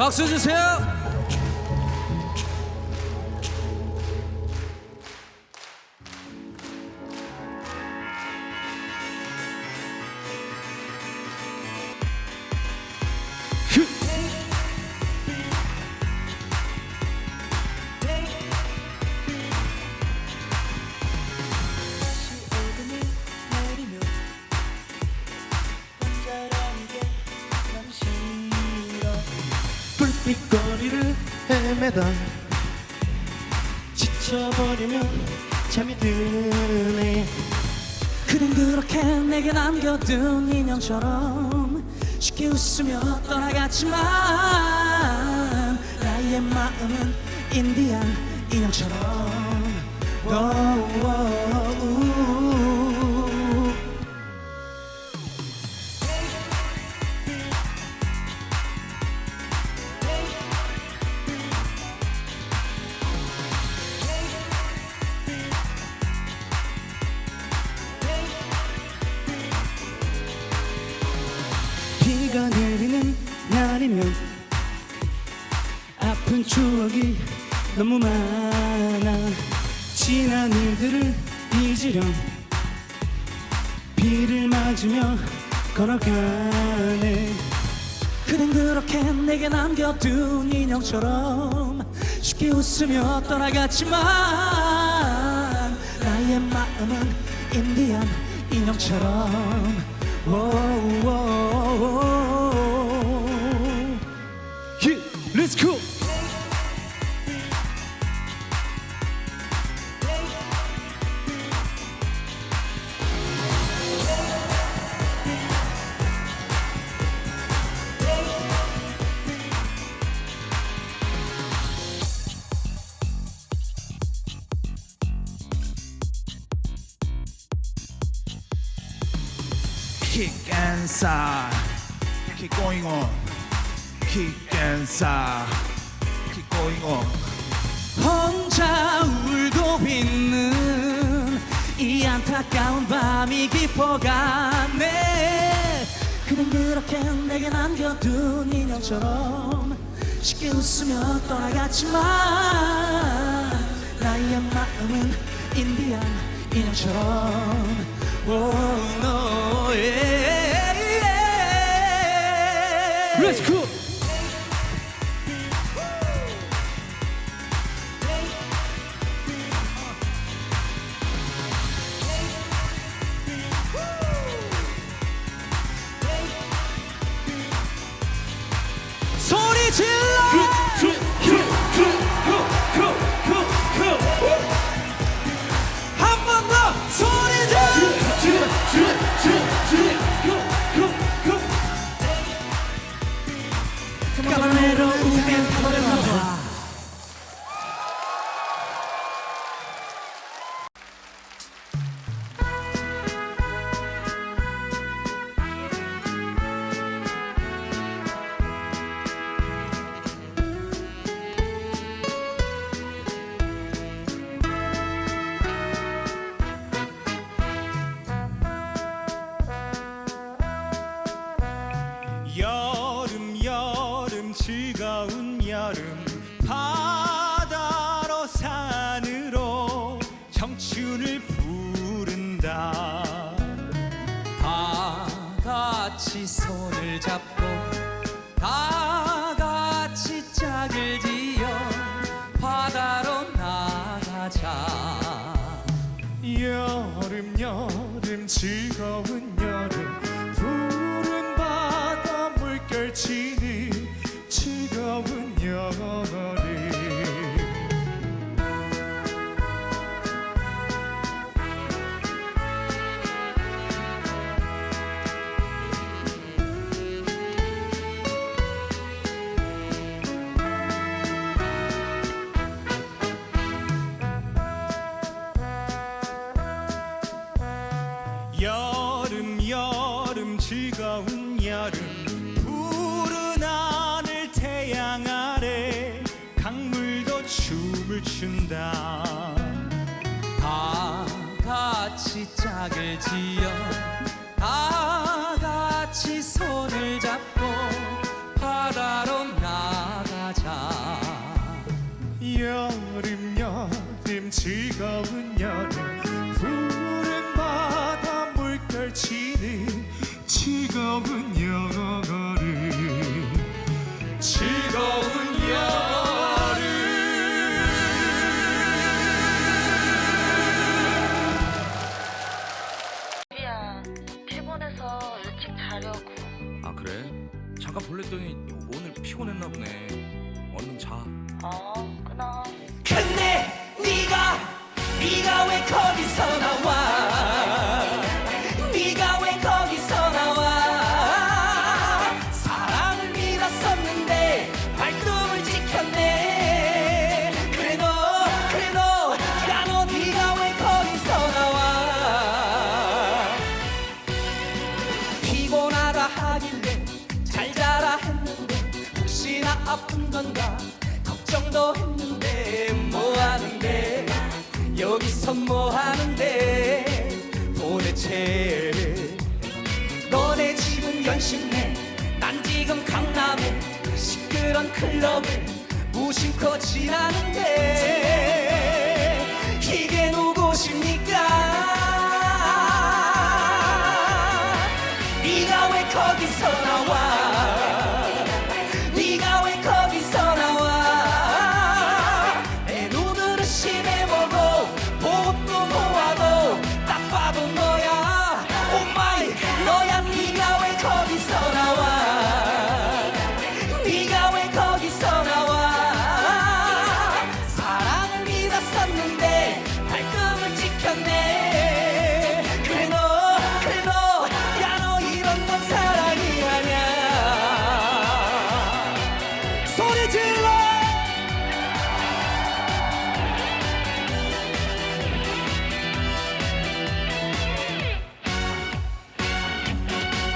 박수 주세요. 불빛거리를 헤매다 지쳐버리면 잠이 드네. 그댄 그렇게 내게 남겨둔 인형처럼 쉽게 웃으며 떠나갔지만 나의 마음은 인디안 인형처럼. 오오 날이면 아픈 추억이 너무 많아 지난 일들을 잊으렴 비를 맞으며 걸어가네 그댄 그렇게 내게 남겨둔 인형처럼 쉽게 웃으며 떠나갔지만 나의 마음은 인디안 인형처럼 오오오오. Let's go! kick and sigh. Keep going on. Kick sigh. Keep going on. 혼자 울고 있는 이 안타까운 밤이 깊어가네 그댄 그렇게 내게 남겨둔 인형처럼 쉽게 웃으며 떠나갔지만 나의 마음은 인디안 인형처럼 Oh no yeah, yeah. Let's go! 여름 바다로 산으로 청춘을 부른다. 다 같이 손을 잡고 다 같이 짝을 지어 바다로 나가자. 여름 여름 즐거운 춘다. 다 같이 짝을 지어 다 같이 손을 잡고 바다로 나가자. 여름 여름 즐거운 여름. 선모하는데 도대체 너네 지금 연식네. 난 지금 강남에 시끄런 클럽을 무심코 지나는데 이게 누구십니까? 네가 왜 거기서 나와?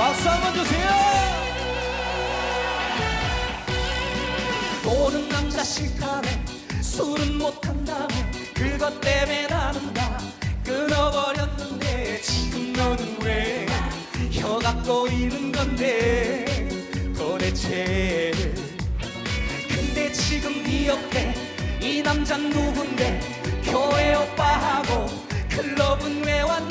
박수 한번 주세요. 노는 남자 싫다네 술은 못한다네 그것 때문에 나는 다 끊어버렸는데 지금 너는 왜 혀 갖고 있는 건데 도대체? 근데 지금 네 옆에 이 남자 누군데? 교회 오빠하고 클럽은 왜 왔나?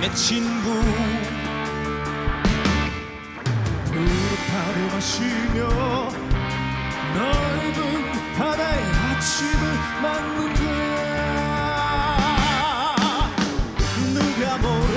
내 친구 무릎파로 마시며 넓은 바다의 아침을 맞는 거야 누가 뭐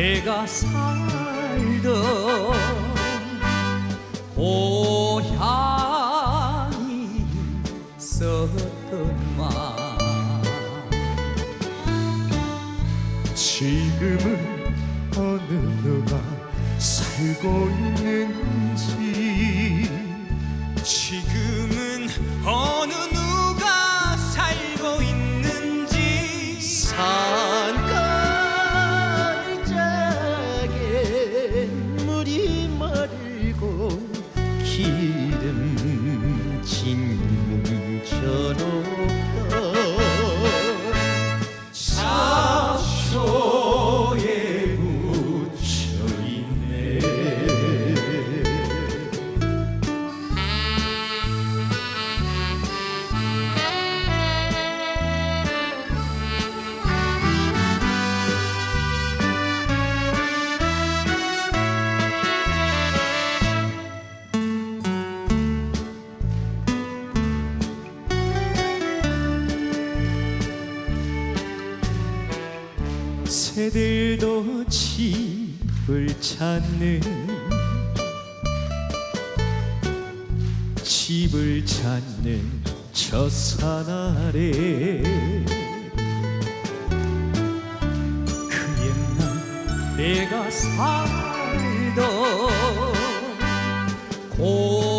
내가 살던 고향이 있었던만 지금은 어느 누가 살고 있는 기름진 뭉쳐 새들도 집을 찾는 집을 찾는 저 산 아래 그 옛날 내가 살던 고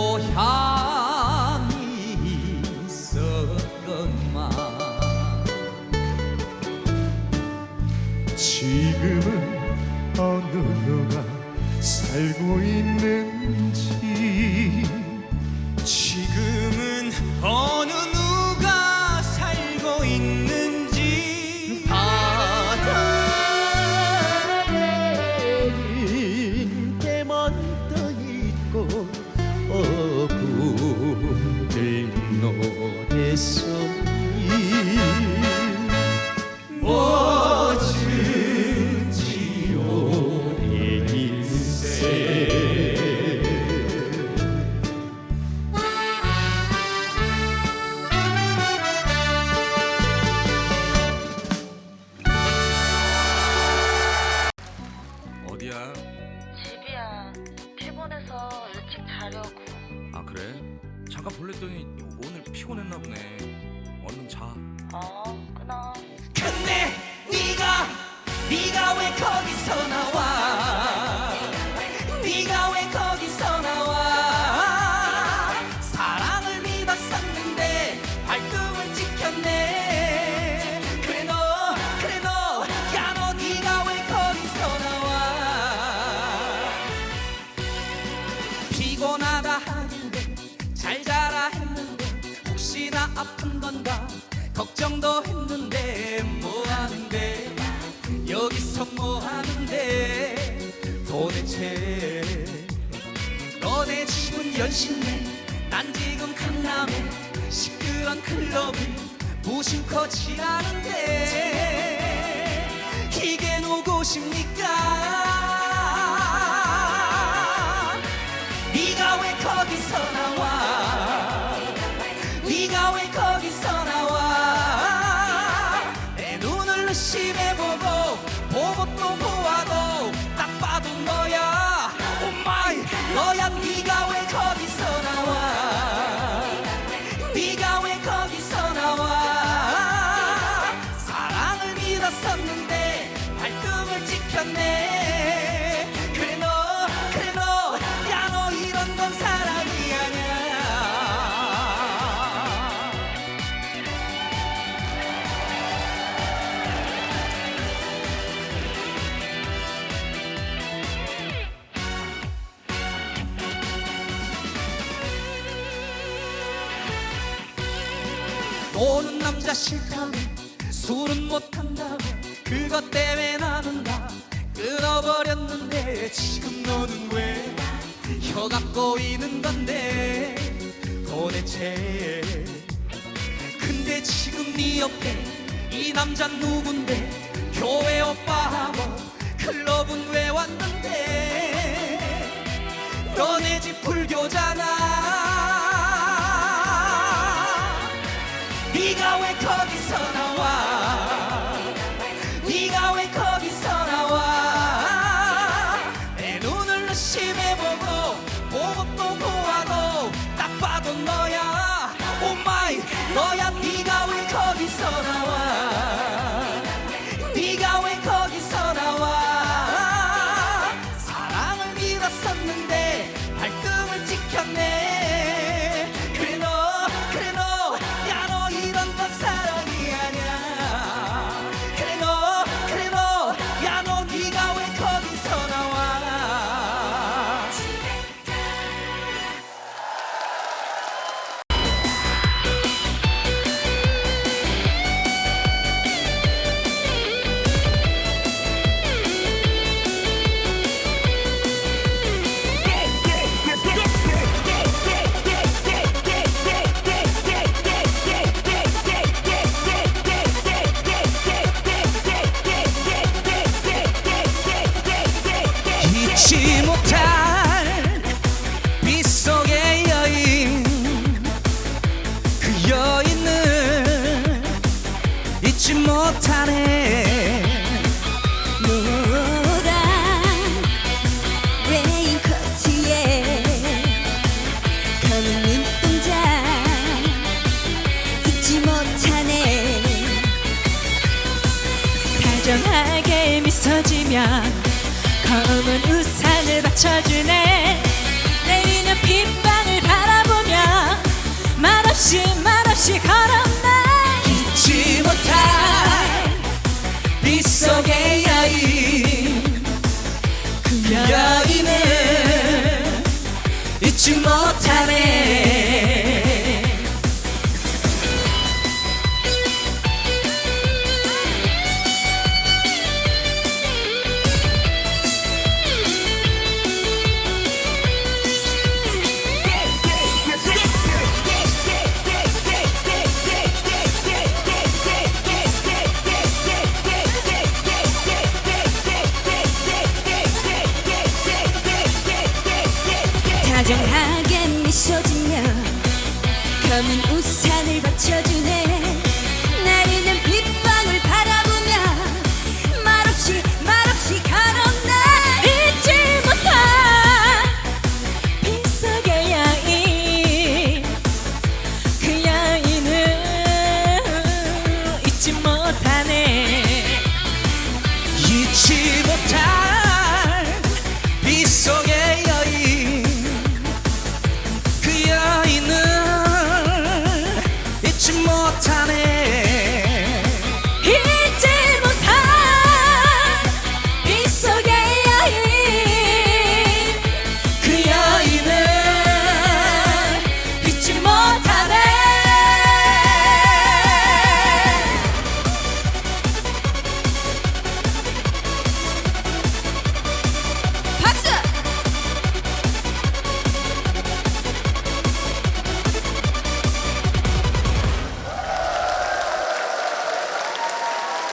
피곤해서 일찍 자려고. 아 그래? 잠깐 볼랬더니 오늘 피곤했나 보네. 얼른 자. 어, 끊어. 근데 네가 네가 왜 거기서 나와 연신내 난 지금 강남에 시끄런 클럽을 무심코 지나는데 이게 누구십니까? 네가 왜 거기서 나 네가 싫다면 그 술은 못한다면 그것 때문에 나는 다 끊어버렸는데 지금 너는 왜 혀가 꼬이는 건데 도대체? 근데 지금 네 옆에 이 남자 누군데? 교회 오빠하고 클럽은 왜 왔는데? 너네 집 불교 空は 웃으면 검은 우산을 받쳐주네.